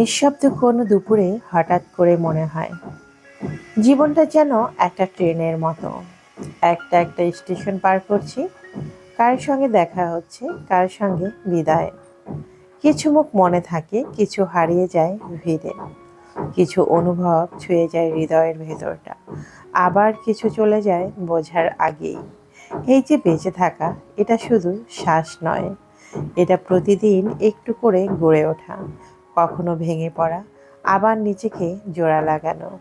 নিঃশব্দ কোনো দুপুরে হঠাৎ করে মনে হয়, জীবনটা যেন একটা ট্রেনের মতো। একটা একটা স্টেশন পার করছি, কার সঙ্গে দেখা হচ্ছে, কার সঙ্গে বিদায়। কিছু মুখ মনে থাকে, কিছু হারিয়ে যায় ভিড়ে। কিছু অনুভব ছুঁয়ে যায় হৃদয়ের ভেতরটা। আবার কিছু চলে যায় বোঝার আগেই। এই যে বেঁচে থাকা, এটা শুধু শ্বাস নয়। এটা প্রতিদিন একটু করে গড়ে ওঠা। কখনো ভেঙে পড়া, আবার নিজেকে জোড়া লাগানো,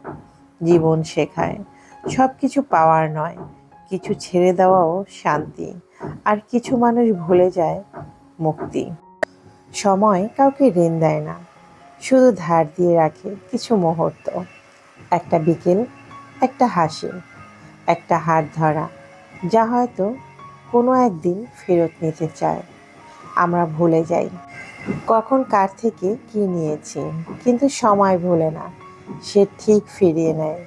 জীবন শেখায়। সব কিছু পাওয়ার নয়, কিছু ছেড়ে দেওয়াও শান্তি, আর কিছু মানুষ ভুলে যায় মুক্তি। সময় কাউকে ঋণ দেয় না, শুধু ধার দিয়ে রাখে কিছু মুহূর্ত। একটা বিকেল, একটা হাসি, একটা হাত ধরা, যা হয়তো কোনো একদিন ফেরত নিতে চায়। আমরা ভুলে যাই। কখন কার থেকে কি নিয়েছি? কিন্তু সময় ভুলে না, সে ঠিক ফিরিয়ে নেয়।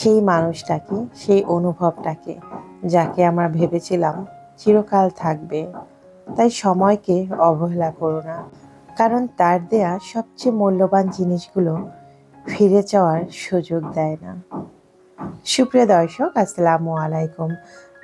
সেই মানুষটাকে, সেই অনুভবটাকে, যাকে আমরা ভেবেছিলাম চিরকাল থাকবে। তাই সময়কে অবহেলা করো না, কারণ তার দেয়া সবচেয়ে মূল্যবান জিনিসগুলো ফিরে চাওয়ার সুযোগ দেয় না। সুপ্রিয় দর্শক, আসসালামু আলাইকুম।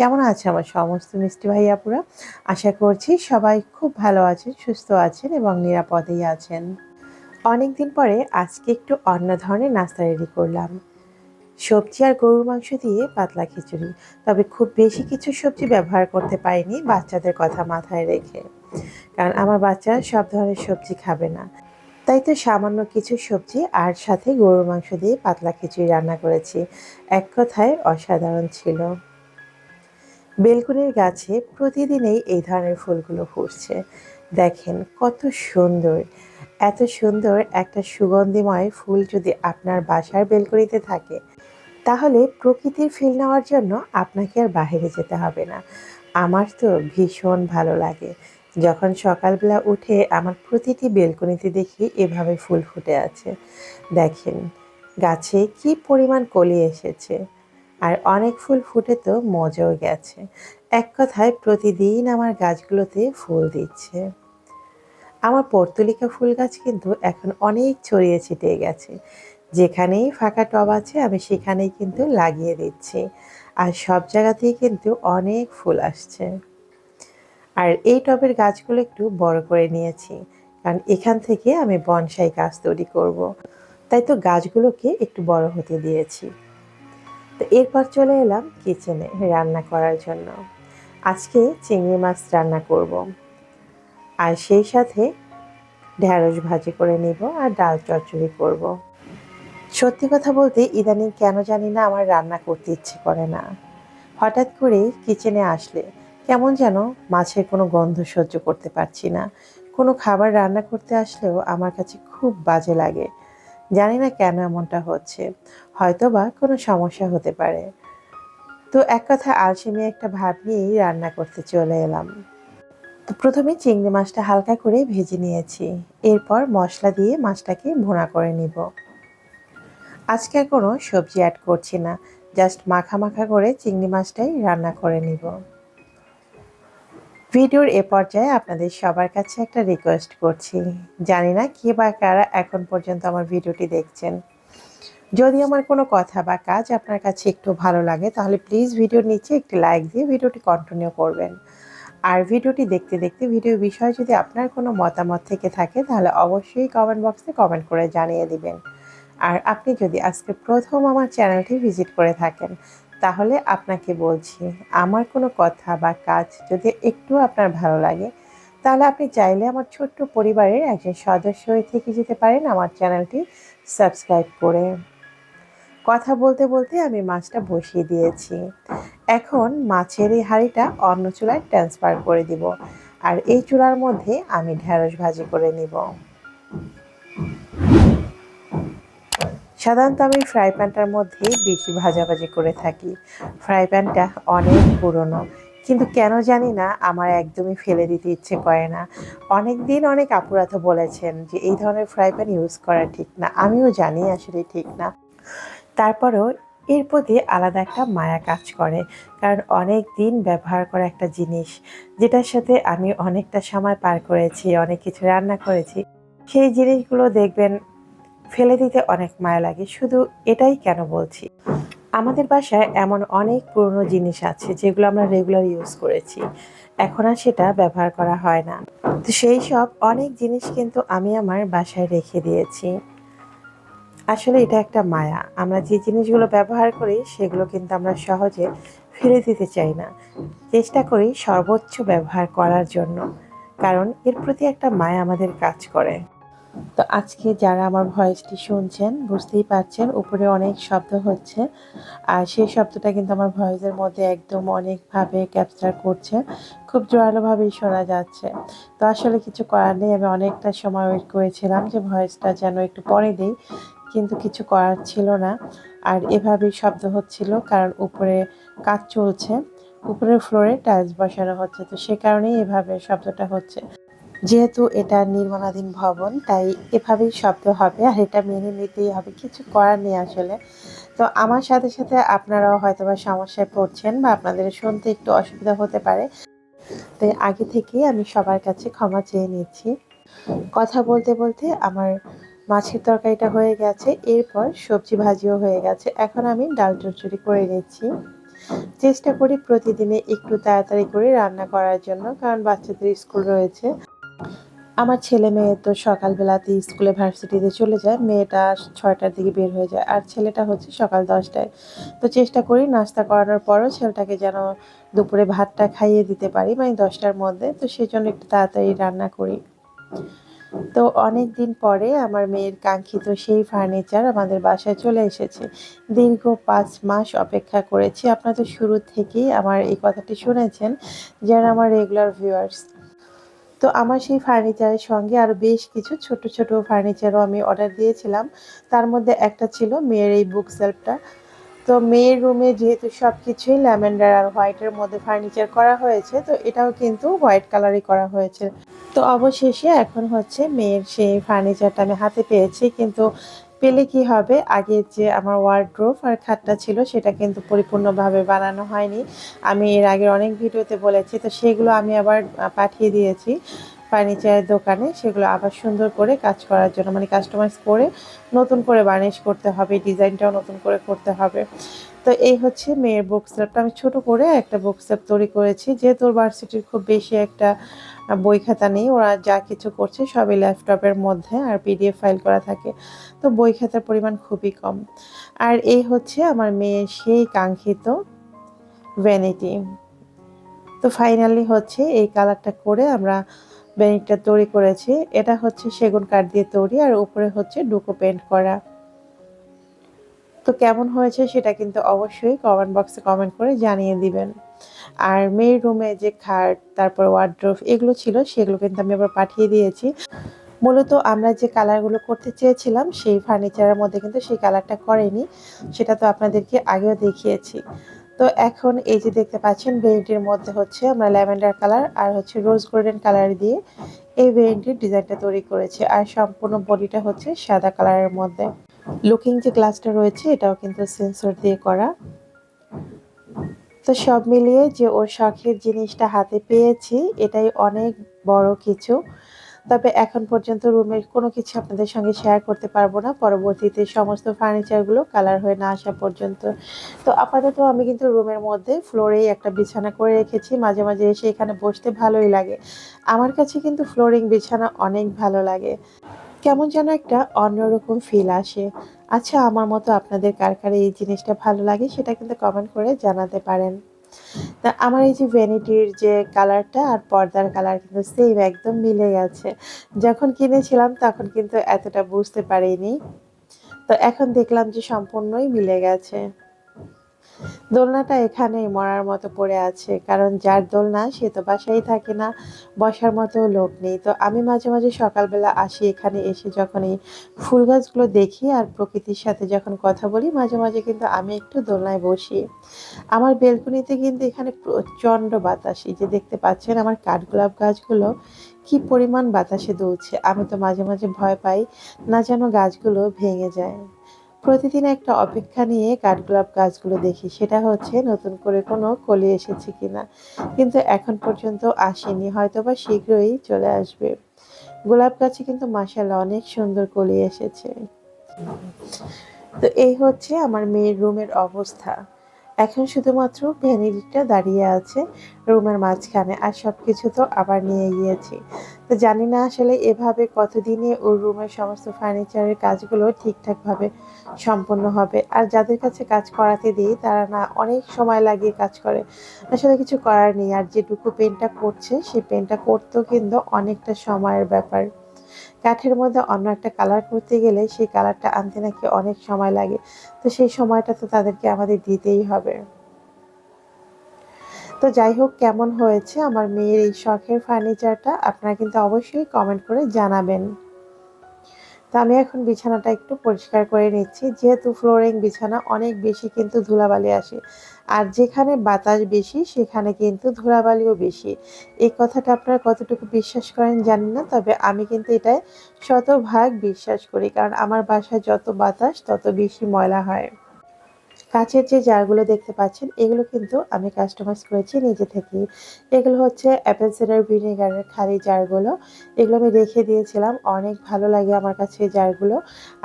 কেমন আছে আমার সমস্ত মিষ্টি ভাইয়াপুরা আশা করছি সবাই খুব ভালো আছেন, সুস্থ আছেন এবং নিরাপদেই আছেন। অনেক দিন পরে আজকে একটু অন্য ধরনের নাস্তা রেডি করলাম। সবজি আর গরুর মাংস দিয়ে পাতলা খিচুড়ি, তবে খুব বেশি কিছু সবজি ব্যবহার করতে পারিনি বাচ্চাদের কথা মাথায় রেখে। কারণ আমার বাচ্চারা সব ধরনের সবজি খাবে না। তাই তো সামান্য কিছু সবজি আর সাথে গরুর মাংস দিয়ে পাতলা খিচুড়ি রান্না করেছি। এক কথায় অসাধারণ ছিল। বেলকুনির গাছে প্রতিদিনই এই ধরনের ফুলগুলো ফুটছে। দেখেন কত সুন্দর, এত সুন্দর একটা সুগন্ধিময় ফুল যদি আপনার বাসার বেলকুনিতে থাকে, তাহলে প্রকৃতির ফিল নেওয়ার জন্য আপনাকে আর বাইরে যেতে হবে না। আমার তো ভীষণ ভালো লাগে। যখন সকালবেলা উঠে আমার প্রতিটি বেলকনিতে দেখি এভাবে ফুল ফুটে আছে। দেখেন গাছে কি পরিমাণ কলি এসেছে। আর অনেক ফুল ফুটে তো মজাও গেছে। এক কথায় প্রতিদিন আমার গাছগুলোতে ফুল দিচ্ছে। আমার পর্তুলিকা ফুল গাছ কিন্তু এখন অনেক ছড়িয়ে ছিটিয়ে গেছে। যেখানেই ফাঁকা টব আছে, আমি সেখানেই কিন্তু লাগিয়ে দিচ্ছি। আর সব জায়গাতেই কিন্তু অনেক ফুল আসছে। আর এই টবের গাছগুলো একটু বড় করে নিয়েছি, কারণ এখান থেকে আমি বনসাই গাছ তৈরি করব। তাই তো গাছগুলোকে একটু বড় হতে দিয়েছি। তো এরপর চলে এলাম কিচেনে রান্না করার জন্য আজকে চিংড়ি মাছ রান্না করব। আর সেই সাথে ঢ্যাঁড়স ভাজি করে নিব আর ডাল চচ্চড়ি করব। সত্যি কথা বলতে ইদানিং কেন জানি না আমার রান্না করতে ইচ্ছে করে না হঠাৎ করে কিচেনে আসলে কেমন যেন মাছের কোনো গন্ধ সহ্য করতে পারছি না কোনো খাবার রান্না করতে আসলেও আমার কাছে খুব বাজে লাগে জানি না কেন এমনটা হচ্ছে। হয়তো বা কোনো সমস্যা হতে পারে। তো এক কথা আলসেমি একটা ভাব নিয়েই রান্না করতে চলে এলাম। তো প্রথমে চিংড়ি মাছটা হালকা করে ভেজে নিয়েছি। এরপর মশলা দিয়ে মাছটাকে ভুনা করে নিব। আজকে আর কোনো সবজি অ্যাড করছি না। জাস্ট মাখা মাখা করে চিংড়ি মাছটাই রান্না করে নিব। ভিডিওর এ পর্যায়ে আপনাদের সবার কাছে একটা রিকোয়েস্ট করছি। জানি না কে বা কারা এখন পর্যন্ত আমার ভিডিওটি দেখছেন। যদি আমার কোনো কথা বা কাজ আপনার কাছে একটু ভালো লাগে, তাহলে প্লিজ ভিডিওর নিচে একটি লাইক দিয়ে ভিডিওটি কন্টিনিউ করবেন। আর ভিডিওটি দেখতে দেখতে ভিডিও বিষয়ে যদি আপনার কোনো মতামত থেকে থাকে, তাহলে অবশ্যই কমেন্ট বক্সে কমেন্ট করে জানিয়ে দিবেন। আর আপনি যদি আজকে প্রথম আমার চ্যানেলটি ভিজিট করে থাকেন তাহলে আপনাকে বলছি, আমার কোনো কথা বা কাজ যদি একটু আপনার ভালো লাগে, তাহলে আপনি চাইলে আমার ছোট্ট পরিবারের একজন সদস্য হয়ে থেকে যেতে পারেন আমার চ্যানেলটি সাবস্ক্রাইব করে। কথা বলতে বলতে আমি মাছটা বসিয়ে দিয়েছি। এখন মাছের এই হাঁড়িটা অন্য চুলায় ট্রান্সফার করে দিব। আর এই চুলার মধ্যে আমি ঢ্যাঁড়স ভাজি করে নিব। সাধারণত আমি ফ্রাই প্যানটার মধ্যেই বেশি ভাজাভাজি করে থাকি। ফ্রাই প্যানটা অনেক পুরনো। কিন্তু কেন জানি না, আমার একদমই ফেলে দিতে ইচ্ছে করে না। অনেক দিন অনেক আপুরা তো বলেছেন যে, এই ধরনের ফ্রাই প্যান ইউজ করা ঠিক না। আমিও জানি আসলে ঠিক না। তারপরেও এর প্রতি আলাদা একটা মায়া কাজ করে। কারণ অনেক দিন ব্যবহার করা একটা জিনিস, যেটার সাথে আমি অনেকটা সময় পার করেছি, অনেক কিছু রান্না করেছি, সেই জিনিসগুলো দেখবেন ফেলে দিতে অনেক মায়া লাগে, শুধু এটাই কেন বলছি? আমাদের বাসায় এমন অনেক পুরনো জিনিস আছে যেগুলো আমরা রেগুলার ইউজ করেছি। এখন আর সেটা ব্যবহার করা হয় না। তো সেই সব অনেক জিনিস কিন্তু আমি আমার বাসায় রেখে দিয়েছি। আসলে এটা একটা মায়া। আমরা যে জিনিসগুলো ব্যবহার করি সেগুলো কিন্তু আমরা সহজে ফেলে দিতে চাই না। চেষ্টা করি সর্বোচ্চ ব্যবহার করার জন্য। কারণ এর প্রতি একটা মায়া আমাদের কাজ করে। তো আজকে যারা আমার ভয়েসটি শুনছেন, বুঝতেই পারছেন উপরে অনেক শব্দ হচ্ছে। আর সেই শব্দটা কিন্তু আমার ভয়েসের মধ্যে একদম অনেকভাবে ক্যাপচার করছে। খুব জোরালোভাবেই শোনা যাচ্ছে। তো আসলে কিছু করার নেই, আমি অনেকটা সময় ওয়েট করেছিলাম যে ভয়েসটা যেন একটু পরে দিই, কিন্তু কিছু করার ছিল না। আর এভাবেই শব্দ হচ্ছিল, কারণ উপরে কাজ চলছে, উপরের ফ্লোরে টাইলস বসানো হচ্ছে, তো সে কারণেই এভাবে শব্দটা হচ্ছে। যেহেতু এটা নির্মাণাধীন ভবন, তাই এভাবেই শব্দ হবে আর এটা মেনে নিতেই হবে, কিছু করার নেই আসলে। তো আমার সাথে সাথে আপনারাও হয়তো বা সমস্যায় পড়ছেন বা আপনাদের শুনতে একটু অসুবিধা হতে পারে। তাই আগে থেকেই আমি সবার কাছে ক্ষমা চেয়ে নিচ্ছি। কথা বলতে বলতে আমার মাছের তরকারিটা হয়ে গেছে, এরপর সবজি ভাজিও হয়ে গেছে। এখন আমি ডাল চচ্চড়ি করে নিচ্ছি। চেষ্টা করি প্রতিদিনে একটু তাড়াতাড়ি করে রান্না করার জন্য, কারণ বাচ্চাদের স্কুল রয়েছে। আমার ছেলে মেয়ে তো সকালবেলাতে স্কুলে ভার্সিটিতে চলে যায়, মেয়েটা ছয়টার দিকে বের হয়ে যায়, আর ছেলেটা হচ্ছে সকাল দশটায়। তো চেষ্টা করি নাস্তা করানোর পরও ছেলেটাকে যেন দুপুরে ভাতটা খাইয়ে দিতে পারি মানে দশটার মধ্যে। তো সেই জন্য একটু তাড়াতাড়ি রান্না করি। তো অনেক দিন পরে আমার মেয়ের কাঙ্ক্ষিত সেই ফার্নিচার আমাদের বাসায় চলে এসেছে। দীর্ঘ পাঁচ মাস অপেক্ষা করেছি। আপনাদের শুরু থেকেই আমার এই কথাটি শুনেছেন, যারা আমার রেগুলার ভিউয়ার্স তো আমার সেই ফার্নিচারের সঙ্গে আরও বেশ কিছু ছোট ছোট ফার্নিচারও আমি অর্ডার দিয়েছিলাম। তার মধ্যে একটা ছিল মেয়ের এই বুক সেলফটা তো মেয়ের রুমে যেহেতু সব কিছুই ল্যামেন্ডার আর হোয়াইটের মধ্যে ফার্নিচার করা হয়েছে, তো এটাও কিন্তু হোয়াইট কালারই করা হয়েছে। তো অবশেষে এখন হচ্ছে মেয়ের সেই ফার্নিচারটা আমি হাতে পেয়েছি, কিন্তু পেলে কি হবে? আগের যে আমার ওয়ার্ড্রোফ আর খাটটা ছিল, সেটা কিন্তু পরিপূর্ণভাবে বানানো হয়নি। আমি এর আগের অনেক ভিডিওতে বলেছি, তো সেগুলো আমি আবার পাঠিয়ে দিয়েছি ফার্নিচারের দোকানে। সেগুলো আবার সুন্দর করে কাজ করার জন্য মানে কাস্টমাইজ করে নতুন করে বার্নিশ করতে হবে, ডিজাইনটাও নতুন করে করতে হবে। তো এই হচ্ছে মেয়ের বুক স্ল্যাপটা আমি ছোট করে একটা বুক স্ল্যাপ তৈরি করেছি, যেহেতু ভার্সিটির খুব বেশি একটা বই খাতা নেই, ওরা যা কিছু করছে সবই ল্যাপটপের মধ্যে আর পিডিএফ ফাইল করা থাকে। তো বই খাতার পরিমাণ খুবই কম। আর এই হচ্ছে আমার মেয়ের সেই কাঙ্ক্ষিত ভ্যানিটি তো ফাইনালি হচ্ছে এই কালারটা করে আমরা ভ্যানিটিটা তৈরি করেছি। এটা হচ্ছে সেগুন কাঠ দিয়ে তৈরি আর উপরে হচ্ছে ডুকো পেন্ট করা। তো কেমন হয়েছে সেটা কিন্তু অবশ্যই কমেন্ট বক্সে কমেন্ট করে জানিয়ে দিবেন। আর মেয়ের রুমে যে খাট, তারপর ওয়ার্ড্রোফ এগুলো ছিল, সেগুলো কিন্তু আমি আবার পাঠিয়ে দিয়েছি। মূলত আমরা যে কালারগুলো করতে চেয়েছিলাম, সেই ফার্নিচারের মধ্যে কিন্তু সেই কালারটা করেনি। সেটা তো আপনাদেরকে আগেও দেখিয়েছি। তো এখন এই যে দেখতে পাচ্ছেন ভেরিটির মধ্যে হচ্ছে আমরা ল্যাভেন্ডার কালার আর হচ্ছে রোজ গোল্ডেন কালার দিয়ে এই ভেরিটির ডিজাইনটা তৈরি করেছে। আর সম্পূর্ণ বডিটা হচ্ছে সাদা কালারের মধ্যে। লুকিং যে গ্লাসটা রয়েছে, এটাও কিন্তু সেন্সর দিয়ে করা। তো সব মিলিয়ে যে ওর শখের জিনিসটা হাতে পেয়েছি, এটাই অনেক বড় কিছু। তবে এখন পর্যন্ত রুমের কোনো কিছু আপনাদের সঙ্গে শেয়ার করতে পারব না। পরবর্তীতে সমস্ত ফার্নিচারগুলো কালার হয়ে না আসা পর্যন্ত। তো আপাতত আমি কিন্তু রুমের মধ্যে ফ্লোরেই একটা বিছানা করে রেখেছি। মাঝে মাঝে এসে এখানে বসতে ভালোই লাগে। আমার কাছে কিন্তু ফ্লোরিং বিছানা অনেক ভালো লাগে। কেমন যেন একটা অন্যরকম ফিল আসে। আচ্ছা আমার মতো আপনাদের কার কার এই জিনিসটা ভালো লাগে সেটা কিন্তু কমেন্ট করে জানাতে পারেন। তা আমার এই যে ভ্যানিটির যে কালারটা আর পর্দার কালার কিন্তু সেম একদম মিলে গেছে। যখন কিনেছিলাম তখন কিন্তু এতটা বুঝতে পারিনি। তো এখন দেখলাম যে সম্পূর্ণই মিলে গেছে। দোলনাটা এখানেই মরার মতো পড়ে আছে, কারণ যার দোলনা সে তো বাসায় থাকে না, বসার মতো লোক নেই। তো আমি মাঝে মাঝে সকালবেলা আসি এখানে এসে যখন এই ফুল গাছগুলো দেখি আর প্রকৃতির সাথে যখন কথা বলি, মাঝে মাঝে কিন্তু আমি একটু দোলনায় বসি। আমার বেলকুনিতে কিন্তু এখানে প্রচণ্ড বাতাস এই যে দেখতে পাচ্ছেন আমার কাঠগোলাপ গাছগুলো কি পরিমাণ বাতাসে দুলছে, আমি তো মাঝে মাঝে ভয় পাই না যেন গাছগুলো ভেঙে যায়। প্রতিদিন একটা অপেক্ষা নিয়ে কাঠগোলাপ গাছগুলো দেখি। সেটা হচ্ছে নতুন করে কোনো কলি এসেছে কিনা। কিন্তু এখন পর্যন্ত আসেনি হয়তো বা শীঘ্রই চলে আসবে। গোলাপ গাছে কিন্তু মাসাল্লাহ অনেক সুন্দর কলি এসেছে। তো এই হচ্ছে আমার মেয়ের রুমের অবস্থা। এখন শুধুমাত্র ভ্যানিটিটা দাঁড়িয়ে আছে রুমের মাঝখানে আর সব কিছু তো আবার নিয়ে গিয়েছি। তো জানি না আসলে এভাবে কতদিনে ওর রুমের সমস্ত ফার্নিচারের কাজগুলো ঠিকঠাকভাবে সম্পন্ন হবে। আর যাদের কাছে কাজ করাতে দিই, তারা না অনেক সময় লাগিয়ে কাজ করে। আসলে কিছু করার নেই আর যেটুকু পেনটা করছে সেই পেনটা করতেও কিন্তু অনেকটা সময়ের ব্যাপার। কাঠের মধ্যে অন্য একটা কালার করতে গেলে সেই কালারটা আনতে নাকি অনেক সময় লাগে। তো সেই সময়টা তো তাদেরকে আমাদের দিতেই হবে। তো যাই হোক, কেমন হয়েছে? আমার মেয়ের এই শখের ফার্নিচারটা আপনারা কিন্তু অবশ্যই কমেন্ট করে জানাবেন। তো আমি এখন বিছানাটা একটু পরিষ্কার করে নিচ্ছি। যেহেতু ফ্লোরিং বিছানা অনেক বেশি কিন্তু ধুলাবালি আসে। আর যেখানে বাতাস বেশি, সেখানে কিন্তু ধুলাবালিও বেশি। এই কথাটা আপনারা কতটুকু বিশ্বাস করেন জানি না, তবে আমি কিন্তু এটায় শতভাগ বিশ্বাস করি। কারণ আমার বাসায় যত বাতাস, তত বেশি ময়লা হয়। কাচের যে জারগুলো দেখতে পাচ্ছেন, এগুলো কিন্তু আমি কাস্টমাইজ করেছি নিজে থেকেই। এগুলো হচ্ছে অ্যাপেল সিডার ভিনেগারের খালি জারগুলো। এগুলো আমি রেখে দিয়েছিলাম, অনেক ভালো লাগে আমার কাছে এই জারগুলো।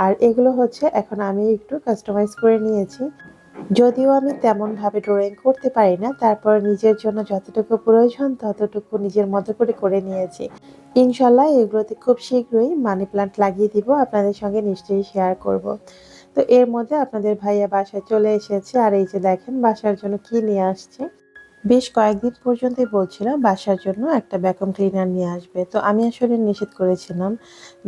আর এগুলো হচ্ছে এখন আমি একটু কাস্টমাইজ করে নিয়েছি। যদিও আমি তেমনভাবে ড্রয়িং করতে পারি না, তারপর নিজের জন্য যতটুকু প্রয়োজন ততটুকু নিজের মতো করে করে নিয়েছি। ইনশাল্লাহ এগুলোতে খুব শীঘ্রই মানি প্লান্ট লাগিয়ে দিব, আপনাদের সঙ্গে নিশ্চয়ই শেয়ার করব। তো এর মধ্যে আপনাদের ভাইয়া বাসায় চলে এসেছে। আর এই যে দেখেন, বাসার জন্য কি নিয়ে আসছে? বেশ কয়েকদিন পর্যন্তই বলছিলাম বাসার জন্য একটা ভ্যাকুম ক্লিনার নিয়ে আসবে। তো আমি আসলে নিষেধ করেছিলাম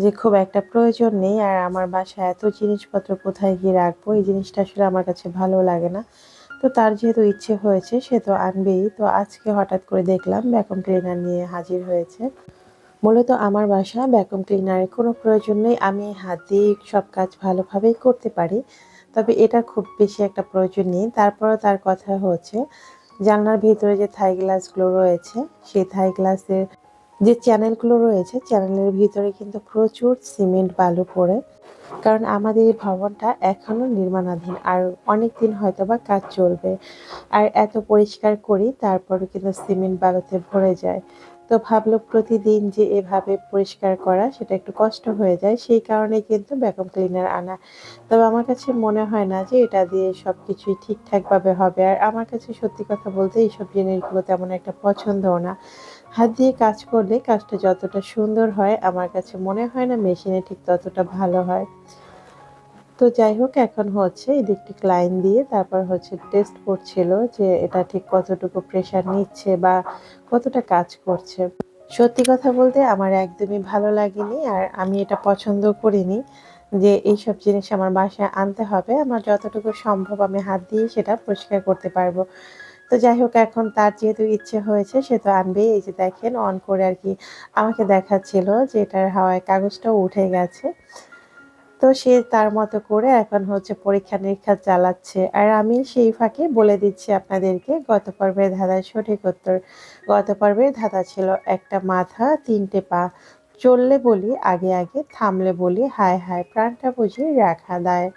যে খুব একটা প্রয়োজন নেই, আর আমার বাসায় এত জিনিসপত্র কোথায় গিয়ে রাখব? এই জিনিসটা আসলে আমার কাছে ভালো লাগে না। তো তার যেহেতু ইচ্ছে হয়েছে, সে তো আনবেই। তো আজকে হঠাৎ করে দেখলাম ভ্যাকুম ক্লিনার নিয়ে হাজির হয়েছে। মূলত আমার বাসা ভ্যাকুম ক্লিনারের কোনো প্রয়োজন নেই, আমি হাত দিয়ে সব কাজ ভালোভাবেই করতে পারি। তবে এটা খুব বেশি একটা প্রয়োজন নেই। তারপরও তার কথা হচ্ছে, জানলার ভিতরে যে থাই গ্লাসগুলো রয়েছে, সেই থাই গ্লাসের যে চ্যানেলগুলো রয়েছে চ্যানেলের ভিতরে কিন্তু প্রচুর সিমেন্ট বালু পড়ে। কারণ আমাদের এই ভবনটা এখনও নির্মাণাধীন, আর অনেক দিন হয়তো বা কাজ চলবে। আর এত পরিষ্কার করি তারপরে কিন্তু সিমেন্ট বালুতে ভরে যায়। তো ভাবলো প্রতিদিন যে এভাবে পরিষ্কার করা, সেটা একটু কষ্ট হয়ে যায়, সেই কারণে কিন্তু ভ্যাকুম ক্লিনার আনা। তবে আমার কাছে মনে হয় না যে এটা দিয়ে সব কিছুই ঠিকঠাকভাবে হবে। আর আমার কাছে সত্যি কথা বলতে এইসব জিনিসগুলো তেমন একটা পছন্দও না। হাত দিয়ে কাজ করলে কাজটা যতটা সুন্দর হয়, আমার কাছে মনে হয় না মেশিনে ঠিক ততটা ভালো হয়। তো যাই হোক, এখন হচ্ছে ইলেকট্রিক লাইন দিয়ে তারপর হচ্ছে টেস্ট করছিল যে এটা ঠিক কতটুকু প্রেশার নিচ্ছে বা কতটা কাজ করছে। সত্যি কথা বলতে আমার একদমই ভালো লাগেনি আর আমি এটা পছন্দ করিনি যে এইসব জিনিস আমার বাসায় আনতে হবে। আমার যতটুকু সম্ভব আমি হাত দিয়ে সেটা পরিষ্কার করতে পারব। তো যাই হোক, এখন তার যেহেতু ইচ্ছে হয়েছে, সে তো আনবেই। এই যে দেখেন অন করে আর কি আমাকে দেখাচ্ছিল যে এটার হাওয়ায় কাগজটাও উঠে গেছে। তো সে তার মতো করে এখন হচ্ছে পরীক্ষা নিরীক্ষা চালাচ্ছে। আর আমি সেই ফাঁকে বলে দিচ্ছি আপনাদেরকে, গত পর্বের ধাঁধার সঠিক উত্তর। গত পর্বের ধাঁধা ছিল একটা মাথা, তিনটে পা। চললে বলি, আগে আগে, থামলে বলি, হায় হায়, প্রাণটা বুঝি রাখা দায়।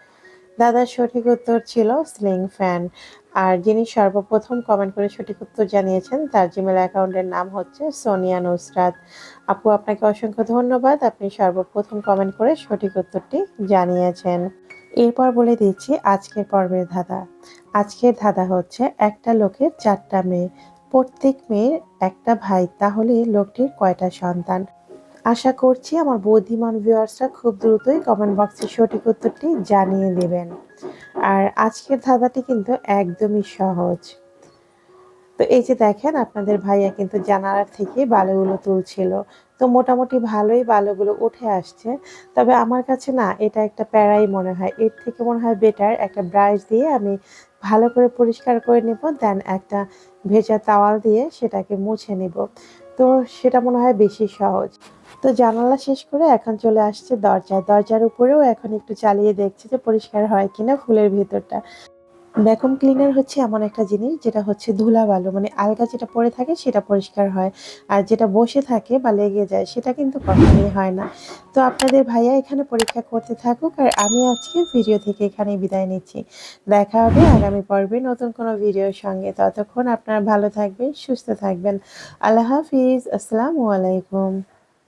দাদার সঠিক উত্তর ছিল স্লিং ফ্যান। আর যিনি সর্বপ্রথম কমেন্ট করে সঠিক উত্তর জানিয়েছেন, তার জিমেল অ্যাকাউন্টের নাম হচ্ছে সোনিয়া নুসরাত। আপু, আপনাকে অসংখ্য ধন্যবাদ। আপনি সর্বপ্রথম কমেন্ট করে সঠিক উত্তরটি জানিয়েছেন। এরপর বলে দিচ্ছি, আজকের পর্বের ধাঁধা। আজকের ধাঁধা হচ্ছে, একটা লোকের চারটা মেয়ে। প্রত্যেক মেয়ের একটা ভাই, তাহলে লোকটির কয়টা সন্তান? আশা করছি আমার বুদ্ধিমান ভিউয়ার্সরা খুব দ্রুতই কমেন্ট বক্সে সঠিক উত্তরটি জানিয়ে দেবেন। আর আজকের ধাঁধাটি কিন্তু একদমই সহজ। তো এই যে দেখেন, আপনাদের ভাইয়া কিন্তু জানালার থেকে বালুগুলো তুলছিল। তো মোটামুটি ভালোই বালুগুলো উঠে আসছে। তবে আমার কাছে না, এটা একটা প্যারাই মনে হয়। এর থেকে মনে হয় বেটার একটা ব্রাশ দিয়ে আমি ভালো করে পরিষ্কার করে নেব দেন একটা ভেজা তাওয়াল দিয়ে সেটাকে মুছে নেব। তো সেটা মনে হয় বেশি সহজ। তো জানালা শেষ করে এখন চলে আসছে দরজায়। দরজার উপরেও এখন একটু চালিয়ে দেখছে যে পরিষ্কার হয় কিনা ফুলের ভিতরটা। ভ্যাকুম ক্লিনার হচ্ছে এমন একটা জিনিস যেটা হচ্ছে ধুলা বালু মানে আলগা যেটা পড়ে থাকে সেটা পরিষ্কার হয়। আর যেটা বসে থাকে বা লেগে যায় সেটা কিন্তু কখনোই হয় না। তো আপনাদের ভাইয়া এখানে পরীক্ষা করতে থাকুক আর আমি আজকে ভিডিও থেকে এখানে বিদায় নিচ্ছি। দেখা হবে আগামী পর্বে নতুন কোনো ভিডিওর সঙ্গে। ততক্ষণ আপনারা ভালো থাকবেন, সুস্থ থাকবেন। আল্লাহ হাফিজ। আসসালামু আলাইকুম।